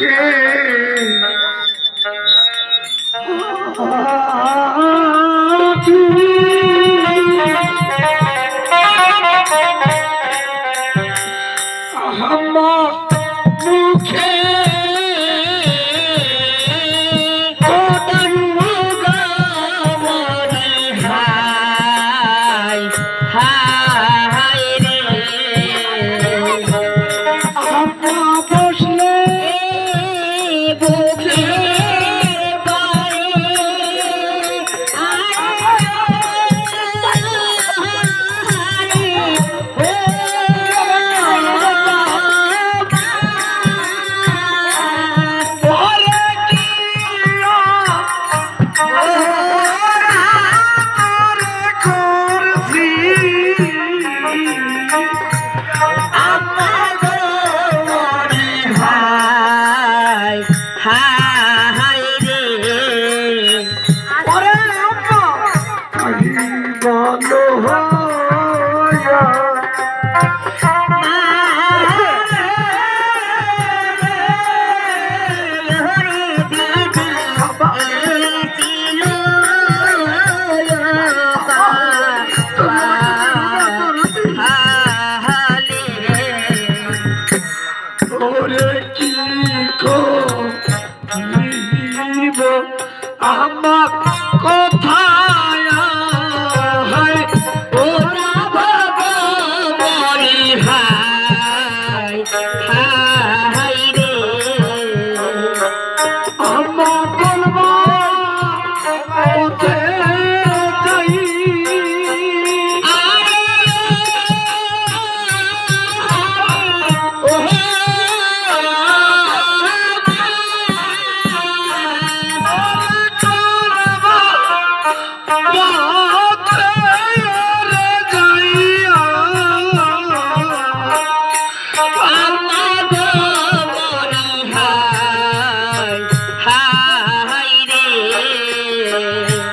দেখে আমার মুখে করে কি করিব আমার কথা ওরা ভগবান হায় হায়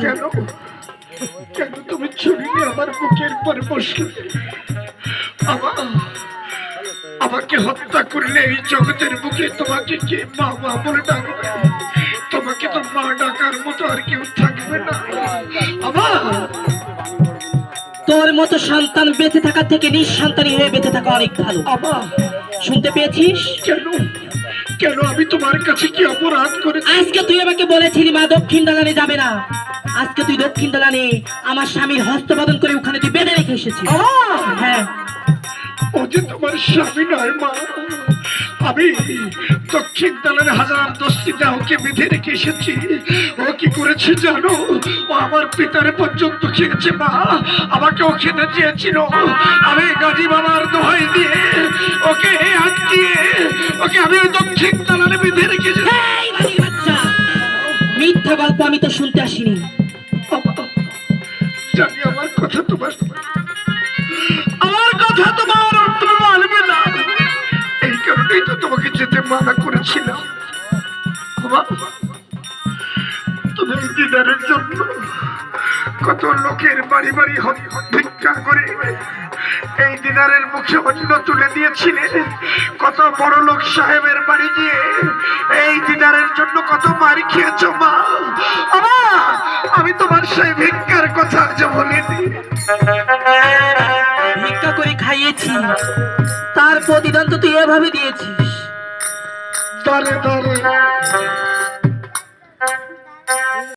কেন কেন তুমি ছুরি আমার বুকের পরে বসলে? আমা আমাকে হত্যা করলে এই জগতের বুকে তোমাকে কে মা মা বলে ডাকবে? তোমাকে তো মা ডাকার মতো আর কেউ থাকবে না। আমা তোর মতো সন্তান বেঁচে থাকার থেকে নিঃসন্তানী হয়ে বেঁচে থাকা অনেক ভালো। শুনতে পেয়েছিস? কেন? কেন আমি তোমার কাছে কি অপরাধ করেছি? আজকে তুই আমাকে বলেছিলি মা দক্ষিণ দালানে যাবে না। আজকে তুই দক্ষিণ দালানে আমার স্বামীর হস্তবদন করে ওখানে তুই বেঁধে রেখে এসেছিস। হ্যাঁ। ও যে তোমার স্বামী নয় মা আমি দক্ষিণ দলের হাজার দশটিটা ওকে বেঁধে রেখে এসেছি। ও কি করেছে জানো? ও আমার পিতারে পর্যন্ত খেয়েছে মা আমাকে ও খেতে চেয়েছিল। আমি গাজী বাবার দোহাই দিয়ে ওকে আটকিয়ে ওকে আমি দক্ষিণ দলানে বেঁধে রেখেছি। এই বাড়ির বাচ্চা! মিথ্যা গল্প আমি তো শুনতে আসিনি। জানি আমার কথা তোমার আমার কথা তোমার অর্থ মানবে না। এই কারণেই তো তোমাকে যেতে মানা করেছিলাম। তুমি দিদারের জন্য কত লোকের বাড়ি বাড়ি ভিক্ষা করে। এই দিনারের মুখে অন্ন তুলে দিয়েছিলে কত বড় লোক সাহেবের বাড়ি গিয়ে এই দিনারের জন্য কত মারি খেয়েছ মা? আমি তোমার সেই ভিক্ষার কথা আজ বলিনি। ভিক্ষা করে খাইয়েছি। তার প্রতিদান তো তুই এভাবে দিয়েছিস। দরে দরে।